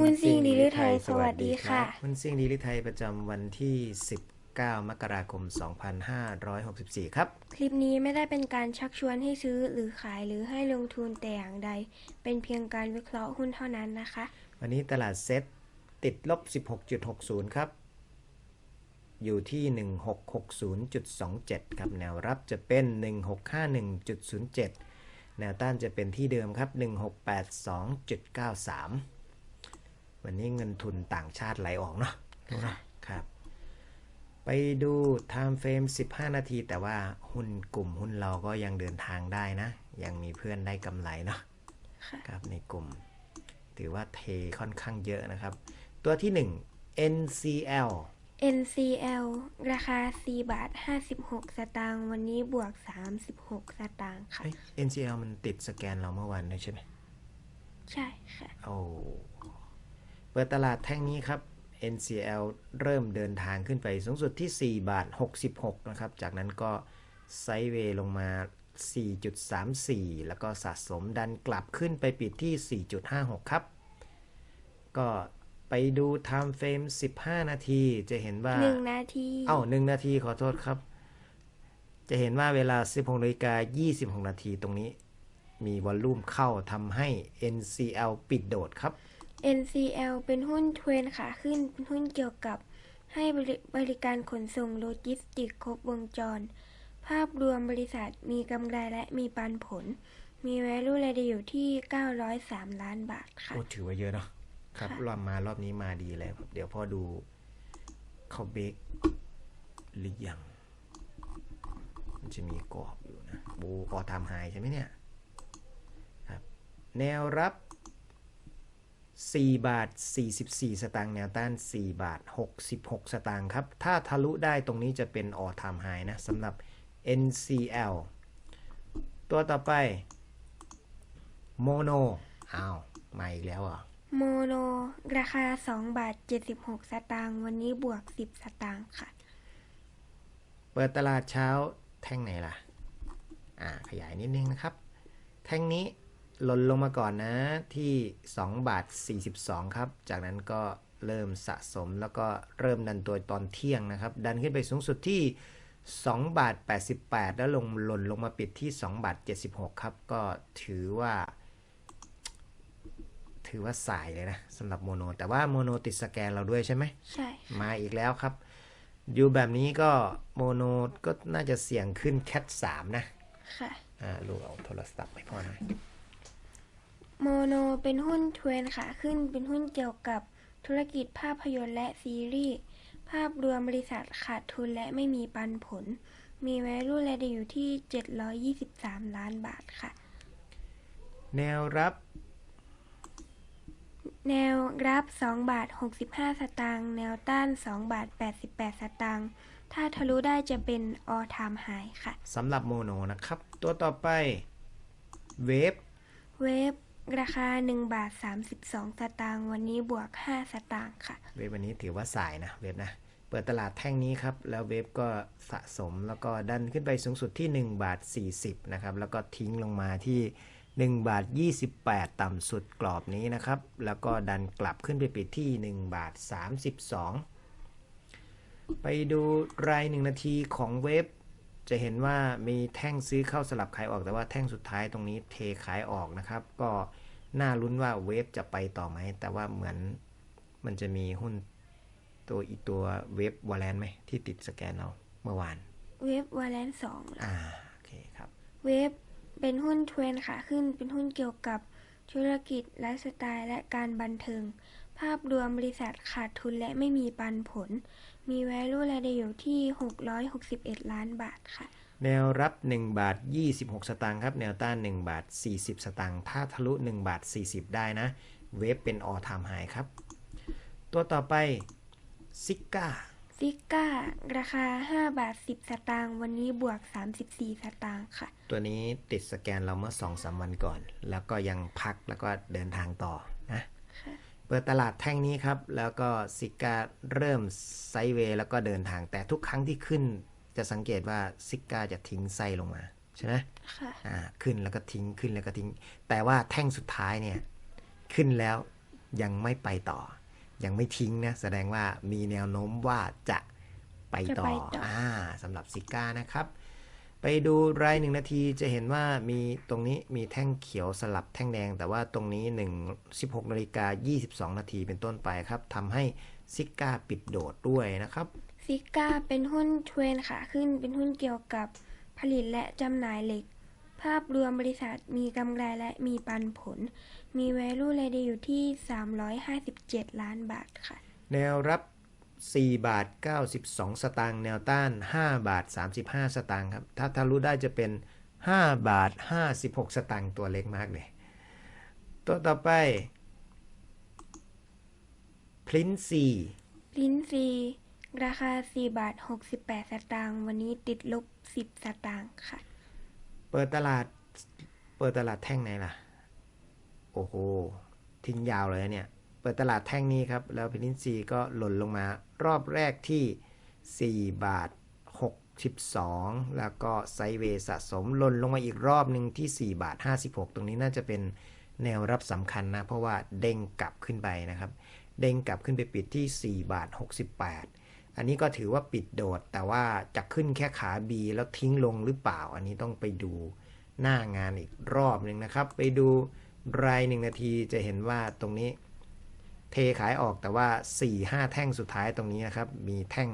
หุ้นซิ่งดีลิไทย สวัสดีค่ะหุ้นซิ่งดีลิไทยประจำวันที่ 19 มกราคม 2564 ครับ คลิปนี้ไม่ได้เป็นการชักชวนให้ซื้อหรือขายหรือให้ลงทุนแต่อย่างใด เป็นเพียงการวิเคราะห์หุ้นเท่านั้นนะคะ วันนี้ตลาดเซ็ตติดลบ 16.60 ครับ อยู่ที่ 1660.27 ครับ แนวรับจะเป็น 1651.07 แนวต้านจะเป็นที่เดิมครับ 1682.93 วันนี้เงินทุนต่างชาติไหลออกเนาะครับ ไปดู Time Frame 15 นาที แต่ว่าหุ้นกลุ่มหุ้นเราก็ยังเดินทางได้นะ ยังมีเพื่อนได้กำไรเนาะค่ะครับในกลุ่ม ถือว่าเทค่อนข้างเยอะนะครับ ตัวที่ 1 NCL NCL ราคา 4 บาท 56 สตางค์วันนี้บวก 36 สตางค์ค่ะเอ้ย NCL มันติดสแกนเราเมื่อวานด้วยใช่ไหม ใช่ค่ะ โอ้ เปิดตลาดแท่งนี้ครับ NCL เริ่มเดินทางขึ้นไปสูงสุดที่ 4 บาท 66 นะครับ จากนั้นก็ไซด์เวย์ลงมา 4.34 แล้วก็สะสมดันกลับขึ้นไปปิดที่ 4.56 ครับ ก็ไปดู Time Frame 15 นาที จะเห็นว่า 1 นาที เอ้าหนึ่งนาทีขอโทษครับ จะเห็นว่าเวลา 16นาฬิกา26 นาทีตรงนี้ มีวอลลุ่มเข้าทำให้ NCL ปิดโดดครับ NCL เป็นหุ้นเทรนขาขึ้นเป็นหุ้นเกี่ยวกับ ให้บริบริการขนส่งโลจิสติกส์ครบวงจร ภาพรวมบริษัทมีกำไรและมีปันผล มี value รายได้อยู่ที่ 903 ล้านบาทค่ะ โอ้ถือว่าเยอะเนาะครับค่ะรอบมารอบนี้มาดีแล้วครับ เดี๋ยวพอดูเขาเบรกหรือยัง มันจะมีกรอบอยู่นะ บูออทามไฮใช่ไหมเนี่ยครับแนวรับ 4 บาท 44 สตางค์แนวต้าน 4 บาท 66 สตางค์ครับ ถ้าทะลุได้ตรงนี้จะเป็นออทามไฮนะสำหรับ NCL ตัวต่อไปโมโนอ้าวมาอีกแล้วเหรอะโมโนราคา 2 บาท 76 สตางค์วันนี้บวก 10 สตางค์ค่ะ เปิดตลาดเช้าแท่งไหนล่ะ อ่า ขยายนิดนึงนะครับ แท่งนี้ หล่นลงมาก่อนนะที่2บาท42 ครับ จากนั้นก็เริ่มสะสมแล้วก็เริ่มดันตัวตอนเที่ยงนะครับ ดันขึ้นไปสูงสุดที่2บาท88 แล้วลงหล่นลงมาปิดที่2บาท76 ครับ ก็ถือว่า ถือว่าสายเลยนะสำหรับโมโน แต่ว่าโมโนติดสแกนเราด้วยใช่ไหมใช่ มาอีกแล้วครับ อยู่แบบนี้ก็โมโนก็น่าจะเสี่ยงขึ้นแคทสามนะ ค่ะ อ่าลูกเอาโทรศัพท์ไปพ่อหน่อย โมโนเป็นหุ้นเทรนขาขึ้นเป็นหุ้นเกี่ยวกับธุรกิจภาพยนตร์และซีรีส์ภาพรวมบริษัทขาดทุนและไม่มีปันผล มี value รายได้อยู่ที่ 723 ล้านบาทค่ะ แนวรับ แนวรับ2บาท65 สตางค์แนวต้าน2บาท88 สตางค์ถ้าทะลุได้จะเป็น all time high ค่ะสำหรับโมโนนะครับ ตัวต่อไปเวฟเวฟ ราคา 1 บาท 32 สตางค์วันนี้บวก 5 สตางค์ค่ะ เวฟวันนี้ถือว่าสายนะเวฟนะ เปิดตลาดแท่งนี้ครับ แล้วเวฟก็สะสมแล้วก็ดันขึ้นไปสูงสุดที่ 1 บาท 40 นะครับ แล้วก็ทิ้งลงมาที่ 1 บาท 28 ต่ำสุดกรอบนี้นะครับ แล้วก็ดันกลับขึ้นไปปิดที่ 1 บาท 32 ไปดูราย1นาทีของเวฟ จะเห็นว่ามีแท่งซื้อเข้าสลับขายออกแต่ว่าแท่งสุดท้ายตรงนี้เทขายออกนะครับ ก็น่าลุ้นว่าเวฟจะไปต่อไหม แต่ว่าเหมือนมันจะมีหุ้นตัวอีกตัวเว็บวอลเลนไหมที่ติดสแกนเราเมื่อวาน เวฟวาเลนสองอ่าโอเคครับ เวฟเป็นหุ้นเทรนขาขึ้นเป็นหุ้นเกี่ยวกับธุรกิจไลฟ์สไตล์และการบันเทิง ภาพรวมบริษัทขาดทุนและไม่มีปันผล มี value รายได้อยู่ที่ 661 ล้านบาทค่ะ แนวรับ 1 บาท 26 สตางค์ครับ แนวต้าน 1 บาท 40 สตางค์ ถ้าทะลุ 1 บาท 40 ได้นะ เว็บเป็นออทามไฮครับ ตัวต่อไปซิก้าซิก้าราคา 5 บาท 10 สตางค์วันนี้บวก 34 สตางค์ค่ะ ตัวนี้ติดสแกนเราเมื่อ 2-3 วันก่อน แล้วก็ยังพักแล้วก็เดินทางต่อนะค่ะ เปิดตลาดแท่งนี้ครับ แล้วก็ซิก้าเริ่มไซด์เวย์แล้วก็เดินทางแต่ทุกครั้งที่ขึ้น จะสังเกตว่าซิก้าจะทิ้งไส้ลงมาใช่ไหมค่ะอ่าขึ้นแล้วก็ทิ้งขึ้นแล้วก็ทิ้ง แต่ว่าแท่งสุดท้ายเนี่ย ขึ้นแล้วยังไม่ไปต่อ ยังไม่ทิ้งนะ แสดงว่ามีแนวโน้มว่าจะไปต่อจะไปต่ออ่อ่าสำหรับซิก้านะครับ ไปดูรายหนึ่งนาทีจะเห็นว่ามีตรงนี้มีแท่งเขียวสลับแท่งแดง แต่ว่าตรงนี้ 1 16นาฬิกา22 นาทีเป็นต้นไปครับทำให้ซิก้าปิดโดดด้วยนะครับซิก้าเป็นหุ้นเทรนขาขึ้นเป็นหุ้นเกี่ยวกับผลิตและจำหน่ายเหล็ก ภาพรวมบริษัทมีกำไรและมีปันผล มี value รายเดอยู่ที่ 357 ล้านบาทค่ะ แนวรับ 4 บาท 92 สตางค์แนวต้าน 5 บาท 35 สตางค์ครับถ้าทะลุได้จะเป็น 5 บาท 56 สตางค์ตัวเล็กมากเลย ตัวต่อไปพลินซีลิ้นซีราคา 4 บาท 68 สตางค์วันนี้ติดลบ 10 สตางค์ค่ะ เปิดตลาด เปิดตลาดแท่งไหนล่ะ โอ้โห ทิ้งยาวเลยนะเนี่ย เปิดตลาดแท่งนี้ครับ แล้วพินซีก็หล่นลงมารอบแรกที่ 4 บาท 62 แล้วก็ไซเวสะสมหล่นลงมาอีกรอบหนึ่งที่ 4 บาท 56 ตรงนี้น่าจะเป็นแนวรับสำคัญนะ เพราะว่าเด้งกลับขึ้นไปนะครับ เด้งกลับขึ้นไปปิดที่ 4 บาท 68 อันนี้ก็ถือว่าปิดโดด แต่ว่าจะขึ้นแค่ขา B แล้วทิ้งลงหรือเปล่า อันนี้ต้องไปดูหน้างานอีกรอบหนึ่งนะครับ ไปดูรายหนึ่งนาทีจะเห็นว่าตรงนี้ เทขายออกแต่ว่า 4-5 แท่งสุดท้ายตรงนี้นะครับ มีแท่ง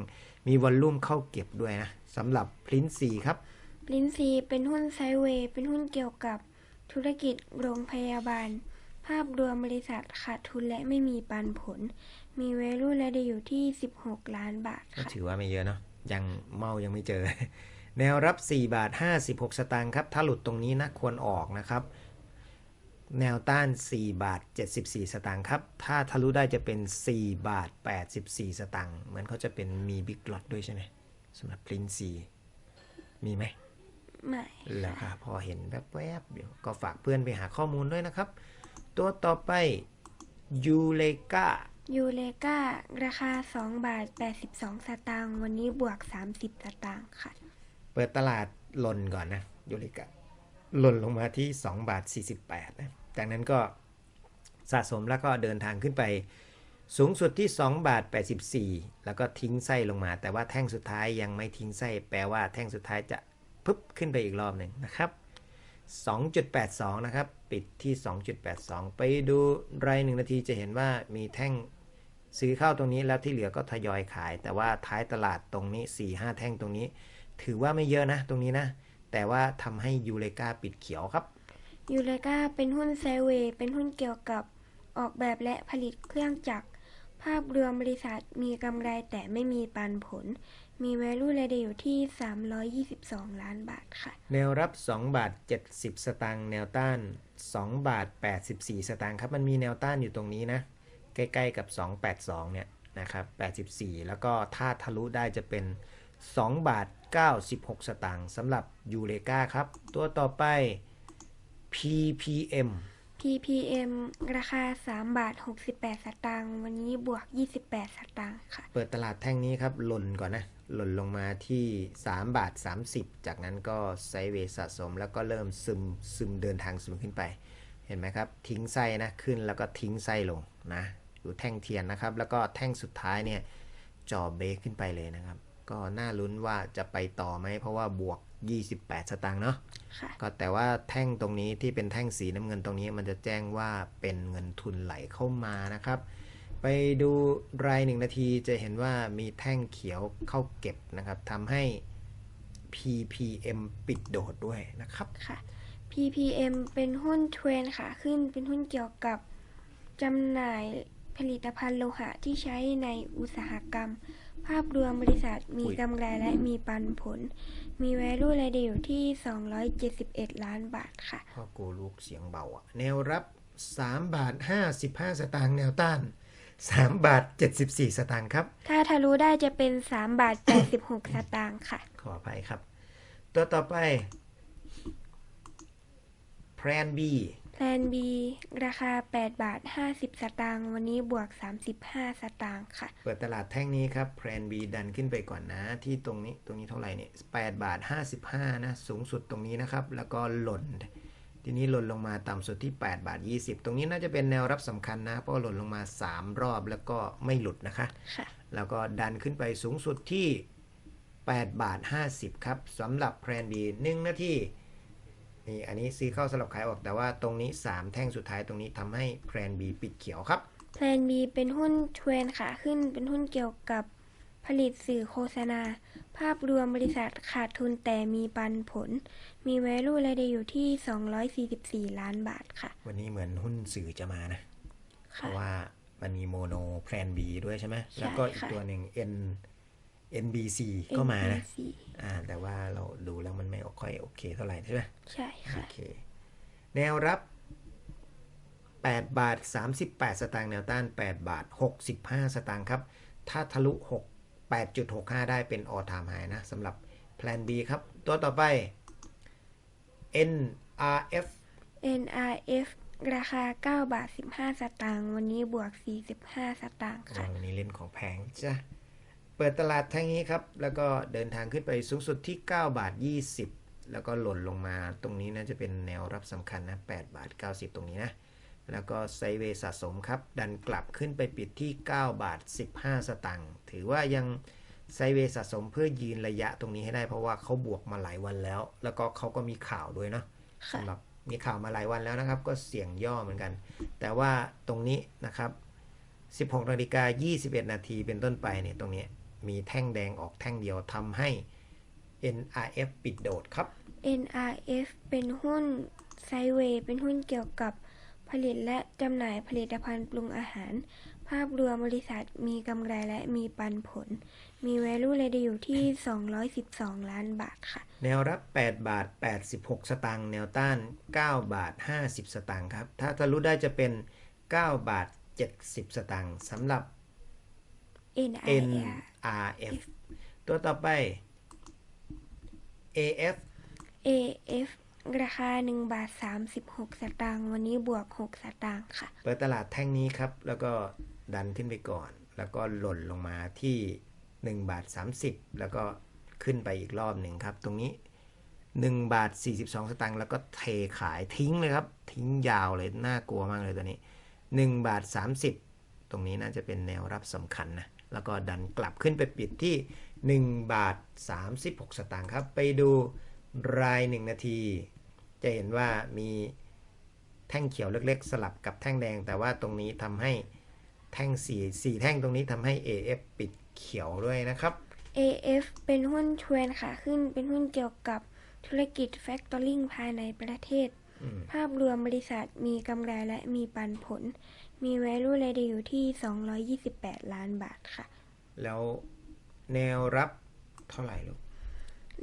มีวอลลุ่มเข้าเก็บด้วยนะสำหรับพลินซีครับลิ้นซีเป็นหุ้นไซด์เวย์เป็นหุ้นเกี่ยวกับธุรกิจโรงพยาบาล ภาพรวมบริษัทขาดทุนและไม่มีปันผล มี value รายเดอยู่ที่ 16 ล้านบาทก็ค่ะ ถือว่าไม่เยอะเนาะยังเมายังไม่เจอ แนวรับ 4 บาท 56 สตางค์ครับ ถ้าหลุดตรงนี้นะควรออกนะครับ แนวต้าน 4 บาท 74 สตางค์ครับ ถ้าทะลุได้จะเป็น 4 บาท 84 สตางค์ เหมือนเขาจะเป็นมีบิ๊กล็อตด้วยใช่ไหมสำหรับพลินซีมีไหม ไม่แล้วค่ะพอเห็นแวบๆเดี๋ยวก็ฝากเพื่อนไปหาข้อมูลด้วยนะครับ ตัวต่อไปยูเลกายูเลการาคา 2 บาท 82 สตางค์ วันนี้บวก 30 สตางค์ค่ะ เปิดตลาดหล่นก่อนนะยูเลกาหล่นลงมาที่ 2 บาท 48 นะ จากนั้นก็สะสมแล้วก็เดินทางขึ้นไป สูงสุดที่ 2 บาท 84 แล้วก็ทิ้งไส้ลงมา แต่ว่าแท่งสุดท้ายยังไม่ทิ้งไส้ แปลว่าแท่งสุดท้ายจะพึบขึ้นไปอีกรอบหนึ่งนะครับ 2.82 นะครับ ปิดที่ 2.82 ไปดูรายหนึ่งนาทีจะเห็นว่ามีแท่งซื้อเข้าตรงนี้แล้วที่เหลือก็ทยอยขาย แต่ว่าท้ายตลาดตรงนี้ 4-5 แท่งตรงนี้ ถือว่าไม่เยอะนะ ตรงนี้นะ แต่ว่าทำให้ยูเลกาปิดเขียวครับ ยูเลกาเป็นหุ้นไซเวย์เป็นหุ้นเกี่ยวกับออกแบบและผลิตเครื่องจักร ภาพรวมบริษัทมีกำไรแต่ไม่มีปันผล มี value รายเดอยู่ที่ 322 ล้านบาทค่ะ แนวรับ 2 บาท 70 สตางค์ แนวต้าน 2 บาท 84 สตางค์ครับ มันมีแนวต้านอยู่ตรงนี้นะ ใกล้ๆกับ 282 เนี่ยนะครับ 84 แล้วก็ถ้าทะลุได้จะเป็น 2 บาท 96 สตางค์สำหรับยูเลกาครับ ตัวต่อไป PPM PPM ราคา 3 บาท 68 สตางค์วันนี้บวก 28 สตางค์ค่ะ เปิดตลาดแท่งนี้ครับ หล่นก่อนนะ หล่นลงมาที่ 3 บาท 30 จากนั้นก็ไซด์เวย์สะสม แล้วก็เริ่มซึมซึมเดินทางซึมขึ้นไป เห็นไหมครับ ทิ้งไส้นะ ขึ้นแล้วก็ทิ้งไส้ลงนะอยู่แท่งเทียนนะครับ แล้วก็แท่งสุดท้ายเนี่ยจอเบรกขึ้นไปเลยนะครับ ก็น่าลุ้นว่าจะไปต่อไหมเพราะว่าบวก 28 สตางค์เนาะค่ะก็แต่ว่าแท่งตรงนี้ที่เป็นแท่งสีน้ำเงินตรงนี้มันจะแจ้งว่าเป็นเงินทุนไหลเข้ามานะครับ ไปดูรายหนึ่งนาทีจะเห็นว่ามีแท่งเขียวเข้าเก็บนะครับทำให้ PPM ปิดโดดด้วยนะครับค่ะ PPM เป็นหุ้นเทรนขาขึ้นเป็นหุ้นเกี่ยวกับจำหน่ายผลิตภัณฑ์โลหะที่ใช้ในอุตสาหกรรม ภาพรวมบริษัทมีอุ๊ยกำไรและมีปันผล มี value รายเดอยู่ที่ 271 ล้านบาทค่ะพ่อกูลูกเสียงเบาอะแนวรับ 3 บาท 55 สตางค์แนวต้าน 3 บาท 74 สตางค์ครับ ถ้าทะลุได้จะเป็น 3 บาท 86 สตางค์ค่ะ ขออภัยครับ ตัวต่อไปแพรน B แพลน B ราคา 8 บาท 50 สตางค์วันนี้บวก 35 สตางค์ค่ะ เปิดตลาดแท่งนี้ครับแพรน B ดันขึ้นไปก่อนนะ ที่ตรงนี้ตรงนี้เท่าไหร่เนี่ย8บาท 55 นะ สูงสุดตรงนี้นะครับ แล้วก็หล่น ทีนี้หล่นลงมาต่ำสุดที่ 8 บาท 20 ตรงนี้น่าจะเป็นแนวรับสำคัญนะ เพราะว่าหล่นลงมา 3 รอบแล้วก็ไม่หลุดนะคะค่ะแล้วก็ดันขึ้นไปสูงสุดที่ 8 บาท 50 ครับสำหรับแพลน B 1นาที นี่อันนี้ซื้อเข้าสลับขายออกแต่ว่าตรงนี้ 3 แท่งสุดท้ายตรงนี้ทำให้แพลน B ปิดเขียวครับ แพลน B เป็นหุ้นเทรนขาขึ้น เป็นหุ้นเกี่ยวกับผลิตสื่อโฆษณา ภาพรวมบริษัทขาดทุนแต่มีปันผล มี value รายได้อยู่ที่ 244 ล้านบาทค่ะ วันนี้เหมือนหุ้นสื่อจะมานะ เพค่ะ ราะว่ามันมีโมโนแพลน B ด้วยใช่ไหมใช่แล้วก็อีกค่ะ ตัวหนึ่ง N NBC ก็มานะ NBC อ่า แต่ว่าเราดูแล้วมันไม่ค่อยโอเคเท่าไหร่ใช่ไหมใช่โอค่ะ เค แนวรับ 8 บาท 38 สตางค์แนวต้าน 8 บาท 65 สตางค์ครับ ถ้าทะลุ 6 8.65 ได้เป็นออทามไฮนะสำหรับแพลน B ครับ ตัวต่อไป NRF NRF ราคา 9 บาท 15 สตางค์ วันนี้บวก 45 สตางค์ค่ะ วันนี้เล่นของแพงจ้ะ เปิดตลาดแท่งนี้ครับ แล้วก็เดินทางขึ้นไปสูงสุดที่ 9 บาท 20 แล้วก็หล่นลงมาตรงนี้น่าจะเป็นแนวรับสำคัญนะ8บาท 90 ตรงนี้นะ แล้วก็ไซด์เวย์สะสมครับ ดันกลับขึ้นไปปิดที่ 9 บาท 15 สตางค์ ถือว่ายังไซด์เวย์สะสมเพื่อยืนระยะตรงนี้ให้ได้เพราะว่าเขาบวกมาหลายวันแล้ว แล้วก็เขาก็มีข่าวด้วยเนาะค่ะสำหรับมีข่าวมาหลายวันแล้วนะครับ ก็เสี่ยงย่อเหมือนกัน แต่ว่าตรงนี้นะครับ 16นาฬิกา21 นาทีเป็นต้นไปเนี่ยตรงนี้ มีแท่งแดงออกแท่งเดียวทำให้ NRF ปิดโดดครับ NRF เป็นหุ้นไซด์เวย์เป็นหุ้นเกี่ยวกับผลิตและจำหน่ายผลิตภัณฑ์ปรุงอาหาร ภาพรวมบริษัทมีกำไรและมีปันผล มี value รายได้อยู่ที่ 212 ล้านบาทค่ะ แนวรับ 8 บาท 86 สตางค์ แนวต้าน 9 บาท 50 สตางค์ครับ ถ้าทะลุได้จะเป็น 9 บาท 70 สตางค์สำหรับ NRF NRF ตัวต่อไป AF AF ราคา 1 บาท 36 สตางค์วันนี้บวก 6 สตางค์ค่ะ เปิดตลาดแท่งนี้ครับ แล้วก็ดันขึ้นไปก่อน แล้วก็หล่นลงมาที่ 1 บาท 30 แล้วก็ขึ้นไปอีกรอบหนึ่งครับ ตรงนี้ 1 บาท 42 สตางค์แล้วก็เทขายทิ้งเลยครับ ทิ้งยาวเลย น่ากลัวมากเลยตัวนี้ 1 บาท 30 ตรงนี้น่าจะเป็นแนวรับสำคัญนะ แล้วก็ดันกลับขึ้นไปปิดที่ 1 บาท 36 สตางค์ครับ ไปดูราย 1 นาที จะเห็นว่ามีแท่งเขียวเล็กๆ สลับกับแท่งแดง แต่ว่าตรงนี้ทำให้แท่งสี่สี่แท่งตรงนี้ทำให้ AF ปิดเขียวด้วยนะครับ AF เป็นหุ้นเทรนขาขึ้นเป็นหุ้นเกี่ยวกับธุรกิจแฟคตอริงภายในประเทศ ภาพรวมบริษัทมีกำไรและมีปันผล มี value รายได้อยู่ที่ 228 ล้านบาทค่ะ แล้วแนวรับเท่าไหร่ลูก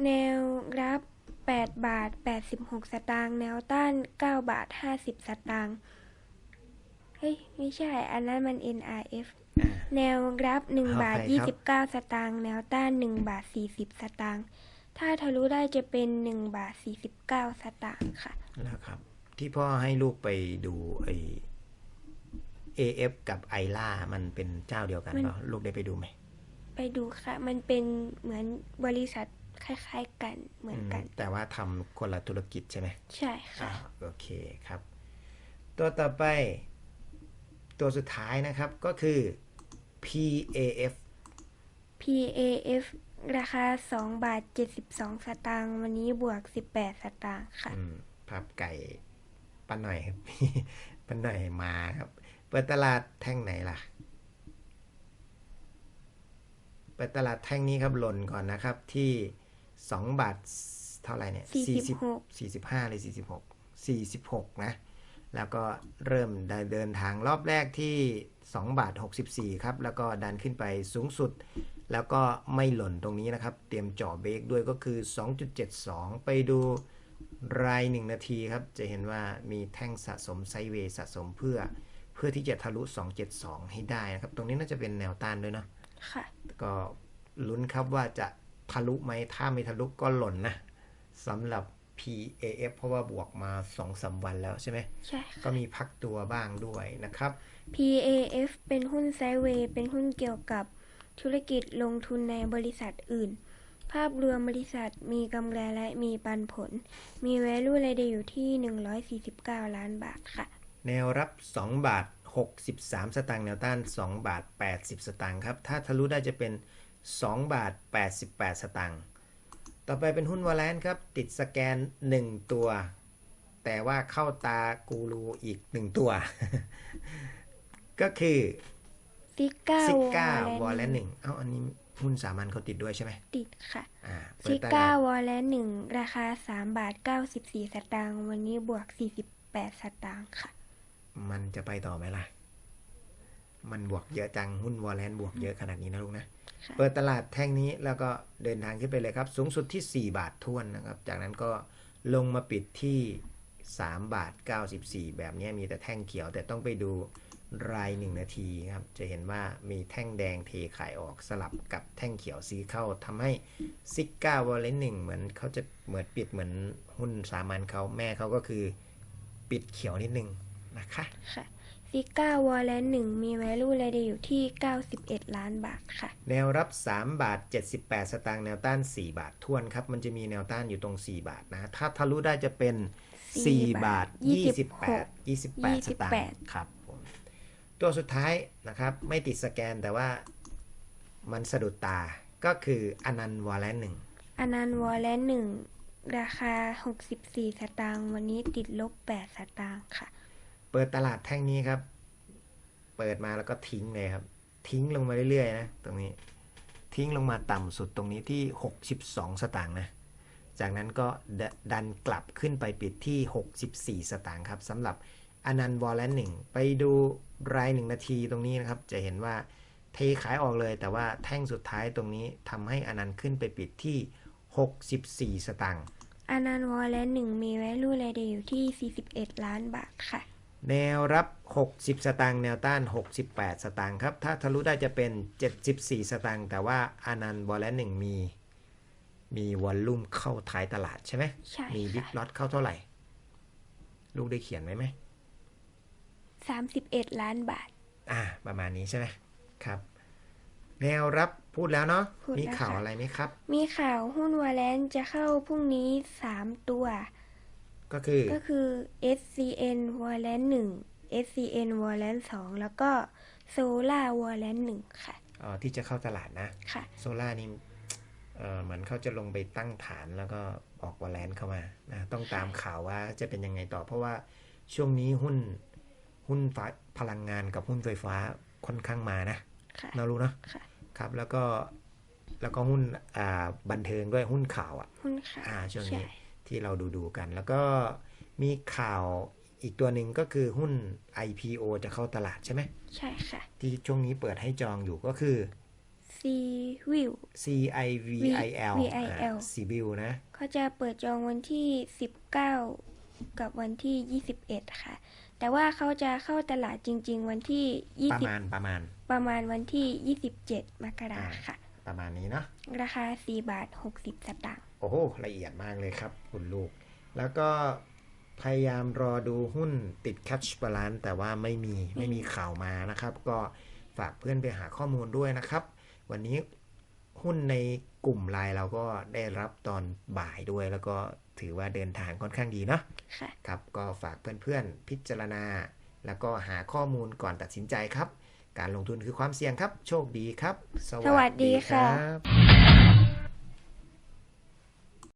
แนวรับ 8 บาท 86 สตางค์แนวต้าน 9 บาท 50 สตางค์เฮ้ย ไม่ใช่ อันนั้นมัน NRF อ่าแนวรับ 1 บาทเอาไปครับ29 สตางค์แนวต้าน 1 บาท 40 สตางค์ถ้าทะลุได้จะเป็น 1 บาท 49 สตางค์ค่ะ นะครับ ที่พ่อให้ลูกไปดูไอ AF กับไอล่ามันเป็นเจ้าเดียวกันมันเปล่าลูกได้ไปดูไหม ไปดูค่ะ มันเป็นเหมือนบริษัทคล้ายๆกันเหมือนกันอืมแต่ว่าทำคนละธุรกิจใช่ไหม ใช่ค่ะอ่าโอเคครับ ตัวต่อไป ตัวสุดท้ายนะครับก็คือ PAF PAF ราคา 2 บาท 72 สตางค์วันนี้บวก 18 สตางค์ค่ะ อืมพับไก่ป้าหน่อยครับป้าหน่อยมาครับ เปิดตลาดแท่งไหนล่ะ เปิดตลาดแท่งนี้ครับหล่นก่อนนะครับ ที่2บาทเท่าไหร่เนี่ย46 45เลย46 46นะ แล้วก็เริ่มเดินทางรอบแรกที่2บาท64ครับ แล้วก็ดันขึ้นไปสูงสุด แล้วก็ไม่หล่นตรงนี้นะครับ เตรียมเจ่อเบรกด้วยก็คือ2.72ไปดู ราย 1 นาทีครับ จะเห็นว่ามีแท่งสะสมไซด์เวย์สะสมเพื่อเพื่อที่จะทะลุ 272 ให้ได้นะครับ ตรงนี้น่าจะเป็นแนวต้านด้วยเนาะค่ะ ก็ลุ้นครับว่าจะทะลุไหมถ้าไม่ทะลุก็หล่นนะสำหรับ PAF เพราะว่าบวกมา2-3วันแล้วใช่ไหมใช่ค่ะก็มีพักตัวบ้างด้วยนะครับ PAF เป็นหุ้นไซด์เวย์เป็นหุ้นเกี่ยวกับธุรกิจลงทุนในบริษัทอื่น ภาพรวมบริษัทมีกำไรและมีปันผล มี value รายเดอยู่ที่ 149 ล้านบาทค่ะ แนวรับ 2 บาท 63 สตางค์แนวต้าน 2 บาท 80 สตางค์ครับ ถ้าทะลุได้จะเป็น 2 บาท 88 สตางค์ต่อไปเป็นหุ้นวอลเลนครับ ติดสแกน 1 ตัว แต่ว่าเข้าตากูรูอีก 1 ตัว ก็คือซิก้าซิก้าวออลลเลเลนนหนึ่งเอ้าอันนี้ หุ้นสามัญเขาติดด้วยใช่ไหมติดค่ะอ่าเปิซิดตก้าลาดวอลเลนหนึ่งราคา3บาท94สตางค์วันนี้บวก48สตางค์ค่ะ มันจะไปต่อไหมล่ะ มันบวกเยอะจังหุ้นวอลเลนบวกเยอะขนาดนี้นะลูกนะค่ะเปิดตลาดแท่งนี้แล้วก็เดินทางขึ้นไปเลยครับ สูงสุดที่ 4 บาททวนนะครับ จากนั้นก็ลงมาปิดที่ 3 บาท 94 แบบนี้มีแต่แท่งเขียวแต่ต้องไปดู ราย 1 นาทีครับ จะเห็นว่ามีแท่งแดงเทขายออกสลับกับแท่งเขียวซื้อเข้าทำให้ซิก้าวอลเลนหนึ่งเหมือนเขาจะเหมือนปิดเหมือนหุ้นสามัญเขาแม่เขาก็คือปิดเขียวนิดนึงนะคะค่ะซิก้าวอลเลนหนึ่งมี value รายเดอยู่ที่ 91 ล้านบาทค่ะ แนวรับ 3 บาท 78 สตางค์แนวต้าน 4 บาททวนครับ มันจะมีแนวต้านอยู่ตรง 4 บาทนะ ถ้าทะลุได้จะเป็น 4 บาท 28 28 สตางค์ครับผม ตัวสุดท้ายนะครับ ไม่ติดสแกนแต่ว่ามันสะดุดตาก็คืออนันต์วอลเลนหนึ่งอนันต์วอลเลนหนึ่งราคา 64 สตางค์วันนี้ติดลบ 8 สตางค์ค่ะ เปิดตลาดแท่งนี้ครับ เปิดมาแล้วก็ทิ้งเลยครับ ทิ้งลงมาเรื่อยๆนะตรงนี้ทิ้งลงมาต่ำสุดตรงนี้ที่ 62 สตางค์นะ จากนั้นก็ดดันกลับขึ้นไปปิดที่ 64 สตางค์ครับสำหรับ อนันต์วอลเลนหนึ่งไปดูรายหนึ่งนาทีตรงนี้นะครับ จะเห็นว่าเทขายออกเลยแต่ว่าแท่งสุดท้ายตรงนี้ทำให้อนันต์ขึ้นไปปิดที่ 64 สตางค์อนันต์วอลเลนหนึ่งมี value รายเดอยู่ที่ 41 ล้านบาทค่ะ แนวรับ 60 สตางค์แนวต้าน 68 สตางค์ครับ ถ้าทะลุได้จะเป็น 74 สตางค์แต่ว่าอานันต์วอลเลนหนึ่งมีมีวอลลุ่มเข้าท้ายตลาดใช่ไหมใช่มีบิ๊กค่ะล็อตเข้าเท่าไหร่ ลูกได้เขียนไว้ไหม 31 ล้านบาท อ่า ประมาณนี้ใช่ไหมครับ แนวรับพูดแล้วเนาะพูดมีแล้วข่าวค่ะอะไรไหมครับ มีข่าวหุ้นวอลเลนจะเข้าพรุ่งนี้ 3 ตัว ก็คือก็คือ SCN w a l l a n 1 SCN w a l l a n 2 แล้วก็ Solar w a l l a n 1 ค่ะอ๋อที่จะเข้าตลาดนะค่ะโซล่านี่เออเหมือนเขาจะลงไปตั้งฐานแล้วก็ออกวอลเลนเข้ามานะต้องตามข่าวว่าจะเป็นยังไงต่อ เพราะว่าช่วงนี้หุ้น หุ้นฟ้าพลังงานกับหุ้นไฟฟ้าค่อนข้างมานะค่ะเรารู้เนอะค่ะครับ แล้วก็แล้วก็หุ้นอ่าบันเทิงด้วยหุ้นข่าวอะหุ้นข่าวอ่าช่วงใช่นี้ที่เราดูดูๆกัน แล้วก็มีข่าวอีกตัวหนึ่งก็คือหุ้น IPO จะเข้าตลาดใช่ไหมใช่ค่ะ ที่ช่วงนี้เปิดให้จองอยู่ก็คือ C View CIVIL อ่า VIL CIVIL นะก็จะเปิดจองวันที่ 19 กับวันที่ 21 ค่ะ แต่ว่าเขาจะเข้าตลาดจริง ๆ วันที่ประมาณประมาณ20ประมาณวันที่27มกราค่ะ ประมาณนี้เนาะราคา4บาท60สตางค์โอ้โหละเอียดมากเลยครับ คุณลูก แล้วก็พยายามรอดูหุ้นติด catch balance แต่ว่าไม่มีไม่มีข่าวมานะครับ ก็ฝากเพื่อนไปหาข้อมูลด้วยนะครับ วันนี้หุ้นในกลุ่มไลน์เราก็ได้รับตอนบ่ายด้วยแล้วก็ ถือว่าเดินทางค่อนข้างดีเนาะค่ะครับก็ฝากเพื่อนๆ พิจารณา แล้วก็หาข้อมูลก่อนตัดสินใจครับ การลงทุนคือความเสี่ยงครับ โชคดีครับ สวัสดีค่ะรับ